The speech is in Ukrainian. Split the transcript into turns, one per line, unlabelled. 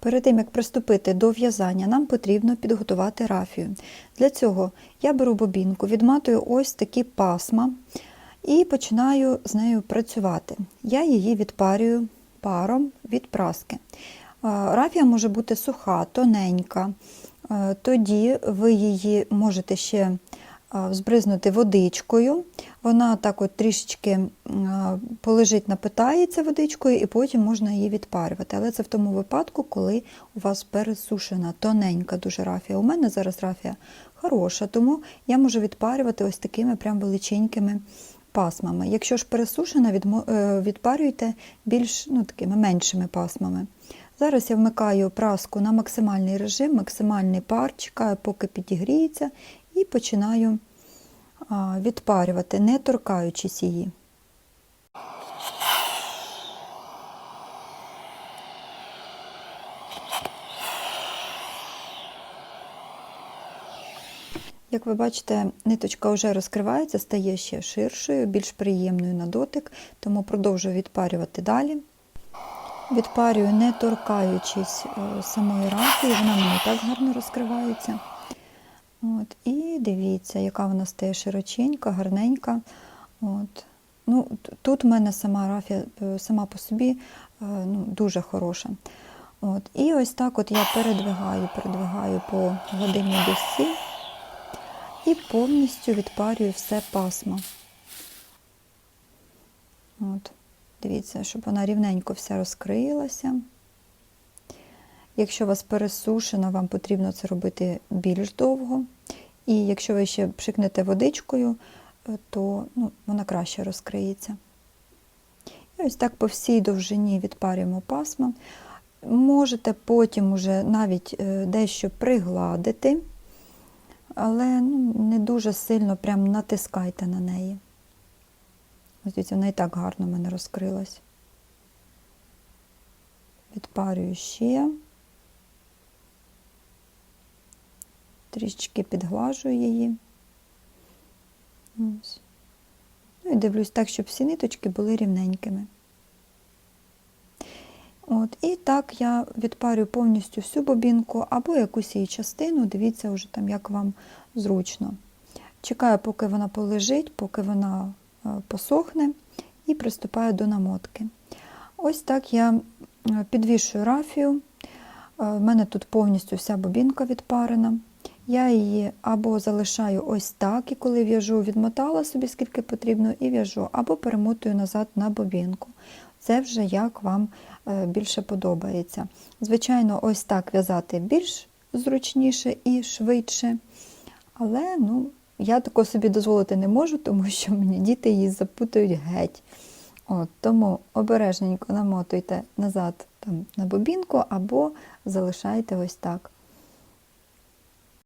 Перед тим, як приступити до в'язання, нам потрібно підготувати рафію. Для цього я беру бобінку, відматую ось такі пасма і починаю з нею працювати. Я її відпарюю паром від праски. Рафія може бути суха, тоненька. Е, Тоді ви її можете ще збризнути водичкою. Вона так от трішечки полежить, напитається водичкою, і потім можна її відпарювати. Але це в тому випадку, коли у вас пересушена, тоненька дуже рафія. У мене зараз рафія хороша, тому я можу відпарювати ось такими прям величенькими пасмами. Якщо ж пересушена, е, відпарюйте більш ну, такими меншими пасмами. Зараз я вмикаю праску на максимальний режим, максимальний пар, чекаю, поки підігріється, і починаю відпарювати, не торкаючись її. Як ви бачите, ниточка вже розкривається, стає ще ширшою, більш приємною на дотик, тому продовжую відпарювати далі. Відпарюю, не торкаючись е, самої рафії, вона мені так гарно розкривається. От, і дивіться, яка вона стає широченька, гарненька. От. Ну, тут в мене сама рафія е, сама по собі е, ну, дуже хороша. От. І ось так от я передвигаю, передвигаю по годинній досі і повністю відпарюю все пасмо. От. Дивіться, щоб вона рівненько вся розкрилася. Якщо у вас пересушена, вам потрібно це робити більш довго. І якщо ви ще пшикнете водичкою, е, то ну, вона краще розкриється. І ось так по всій довжині відпарюємо пасма. Можете потім уже навіть е, дещо пригладити, але ну, не дуже сильно прям натискайте на неї. Ось дивіться, вона і так гарно в мене розкрилась. Відпарюю ще. Трішечки підглажую її. Ось. Ну і дивлюсь так, щоб всі ниточки були рівненькими. От, і так я відпарю повністю всю бобінку або якусь її частину, дивіться вже там, як вам зручно. Чекаю, поки вона полежить, поки вона е, посохне, і приступаю до намотки. Ось так я е, підвішую рафію. У мене тут повністю вся бобінка відпарена. Я її або залишаю ось так, і коли в'яжу, відмотала собі скільки потрібно, і в'яжу, або перемотую назад на бобінку. Це вже як вам е, більше подобається. Звичайно, ось так в'язати більш зручніше і швидше. Але ну, я такого собі дозволити не можу, тому що мені діти її запутають геть. От, тому обережненько намотуйте назад там, на бобінку або залишайте ось так.